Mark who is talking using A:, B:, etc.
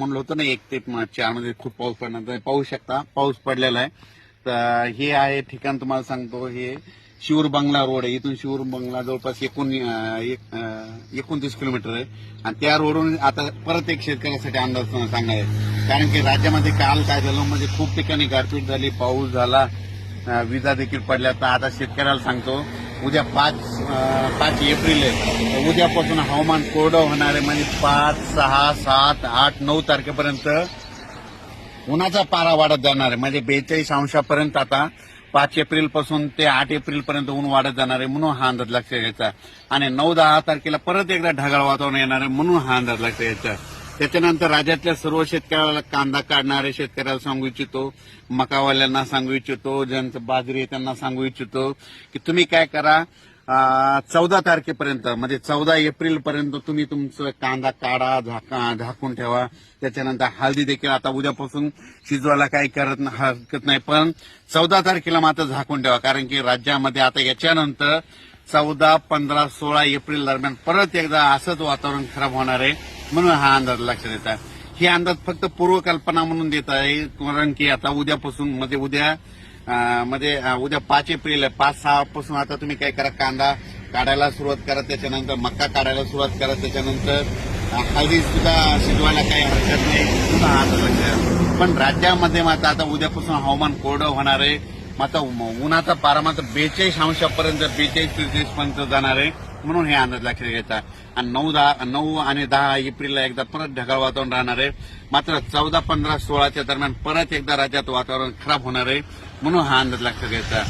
A: म्हणलं होतं ना एक ते चारमध्ये खूप पाऊस पडणार. तर पाहू शकता पाऊस पडलेला आहे. तर हे आहे ठिकाण तुम्हाला सांगतो. हे शिवर बंगला रोड आहे. इथून शिवर बंगला जवळपास एकूण एक- एकोणतीस किलोमीटर आहे. आणि त्या रोडवरून आता परत एक शेतकऱ्यासाठी अंदाज सांगणार आहे. कारण की राज्यामध्ये काल काय झालं? म्हणजे खूप ठिकाणी गारपीट झाली पाऊस झाला विजा देखील पडल्या. तर आता शेतकऱ्याला सांगतो उद्या पाच पाच एप्रिल आहे. उद्यापासून हवामान कोरडं होणार आहे. म्हणजे पाच सहा सात आठ नऊ तारखेपर्यंत उन्हाचा पारा वाढत जाणार आहे. म्हणजे बेचाळीस अंशापर्यंत आता पाच एप्रिलपासून ते आठ एप्रिल पर्यंत ऊन वाढत जाणार आहे म्हणून हा अंदाज लक्षात घ्यायचा आणि नऊ दहा तारखेला परत एकदा ढगाळ वातावरण येणार आहे म्हणून हा अंदाज लक्षात घ्यायचा त्याच्यानंतर राज्यातल्या सर्व शेतकऱ्याला कांदा काढणारे शेतकऱ्याला सांगू इच्छितो मकावाल्यांना सांगू इच्छितो ज्यांचं बाजरी आहे त्यांना सांगू इच्छितो की तुम्ही काय करा चौदा तारखेपर्यंत म्हणजे चौदा एप्रिल पर्यंत तुम्ही तुमचं कांदा काढा झाका झाकून ठेवा. त्याच्यानंतर हळदी देखील आता उद्यापासून शिजवायला काही करत हरकत नाही. पण चौदा तारखेला मात्र झाकून ठेवा. कारण की राज्यामध्ये आता याच्यानंतर चौदा पंधरा सोळा एप्रिल दरम्यान परत एकदा असंच वातावरण खराब होणार आहे. म्हणून हा अंदाज लक्षात येत आहे. हे अंदाज फक्त पूर्वकल्पना म्हणून देत आहे कारण की आता उद्यापासून म्हणजे उद्या मध्ये म्हणजे, उद्या पाच एप्रिल आहे. पाच सहा पासून आता तुम्ही काय करा कांदा काढायला सुरुवात करा त्याच्यानंतर मक्का काढायला सुरुवात करा त्याच्यानंतर हळदी सुद्धा शिजवायला काही हरकत नाही पुन्हा हा पण राज्यामध्ये मात्र आता उद्यापासून हवामान कोरडं होणार आहे. मात्र उन्हाचा पारा मात्र बेचाळीस अंशापर्यंत बेचाळीस त्रेचाळीस पर्यंत जाणार आहे. म्हणून हे अंदाज लक्ष घ्यायचा आणि नऊ दहा नऊ आणि दहा एप्रिलला एकदा परत ढगाळ वातावरण राहणार आहे मात्र चौदा पंधरा सोळाच्या दरम्यान परत एकदा राज्यात वातावरण खराब होणार आहे म्हणून हा अंदाज लक्ष घ्यायचा